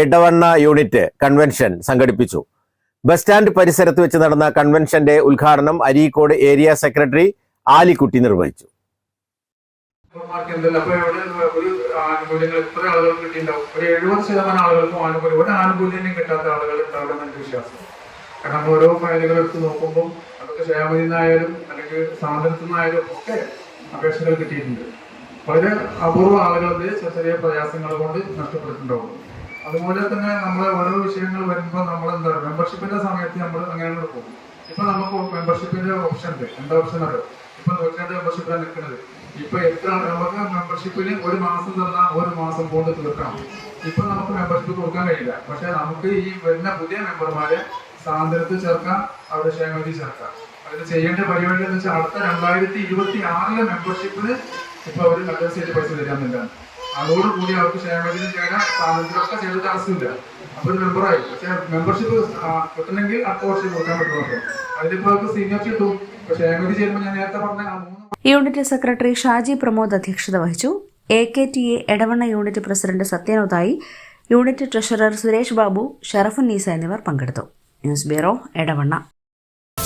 Edavanna unit convention സംഘടിപ്പിച്ചു. Bus stand പരിസരത്ത് വെച്ച് നടന്ന കൺവെൻഷന്റെ ഉദ്ഘാടനം അരീക്കോട് ഏരിയ സെക്രട്ടറി ആലിക്കുട്ടി നിർവഹിച്ചു. അപേക്ഷകൾ കിട്ടിയിട്ടുണ്ട്. വളരെ അപൂർവ ആളുകളുടെ ചെറിയ പ്രയാസങ്ങൾ കൊണ്ട് നഷ്ടപ്പെട്ടിട്ടുണ്ടാവും. അതുപോലെ തന്നെ നമ്മൾ ഓരോ വിഷയങ്ങൾ വരുമ്പോൾ നമ്മൾ എന്താ പറയുക? മെമ്പർഷിപ്പിന്റെ സമയത്ത് നമ്മൾ അങ്ങനെ പോകും. ഇപ്പൊ നമുക്ക് മെമ്പർഷിപ്പിന്റെ ഓപ്ഷൻ ഉണ്ട്. എന്താ ഓപ്ഷൻ അറിയോ? ഇപ്പൊ നൂറ്റിരണ്ട് മെമ്പർഷിപ്പിലാണ് നിൽക്കുന്നത്. ഇപ്പൊ എത്ര നമുക്ക് മെമ്പർഷിപ്പിന് ഒരു മാസം തന്നാൽ ഒരു മാസം കൊണ്ട് തീർക്കണം. ഇപ്പൊ നമുക്ക് മെമ്പർഷിപ്പ് കൊടുക്കാൻ കഴിയില്ല. പക്ഷെ നമുക്ക് ഈ വരുന്ന പുതിയ മെമ്പർമാരെ സാന്ദ്രത്തിൽ ചേർക്കാം അവിടെ ക്ഷേമത്തിൽ ചേർക്കാം. അതിന് ചെയ്യേണ്ട പരിപാടി എന്ന് വെച്ചാൽ അടുത്ത രണ്ടായിരത്തി ഇരുപത്തി ആറിലെ മെമ്പർഷിപ്പിന് ഇപ്പൊ അവർ കണ്ടൻസിയായിട്ട് പൈസ തരാമെന്നില്ല അതോടുകൂടി അവർക്ക് ക്ഷേമത്തിന് ചേരാൻ സാധനത്തിലൊക്കെ ചെയ്തിട്ട് തടസ്സമില്ല അപ്പൊ ഒരു മെമ്പറായി പക്ഷെ മെമ്പർഷിപ്പ് കിട്ടണമെങ്കിൽ അടുത്ത വർഷം കൊടുക്കാൻ പറ്റുള്ളൂ അതിലിപ്പോ അവർക്ക് സീനിയർ കിട്ടും. ഇപ്പൊ ക്ഷേമത്തിൽ ചേരുമ്പോൾ ഞാൻ നേരത്തെ പറഞ്ഞ ആ മൂന്ന് യൂണിറ്റ് സെക്രട്ടറി ഷാജി പ്രമോദ് അധ്യക്ഷത വഹിച്ചു. A K T A Edavanna unit president സത്യനോതായി unit treasurer Suresh Babu Sharafunnisa എന്നിവർ പങ്കെടുത്തു. News bureau Edavanna.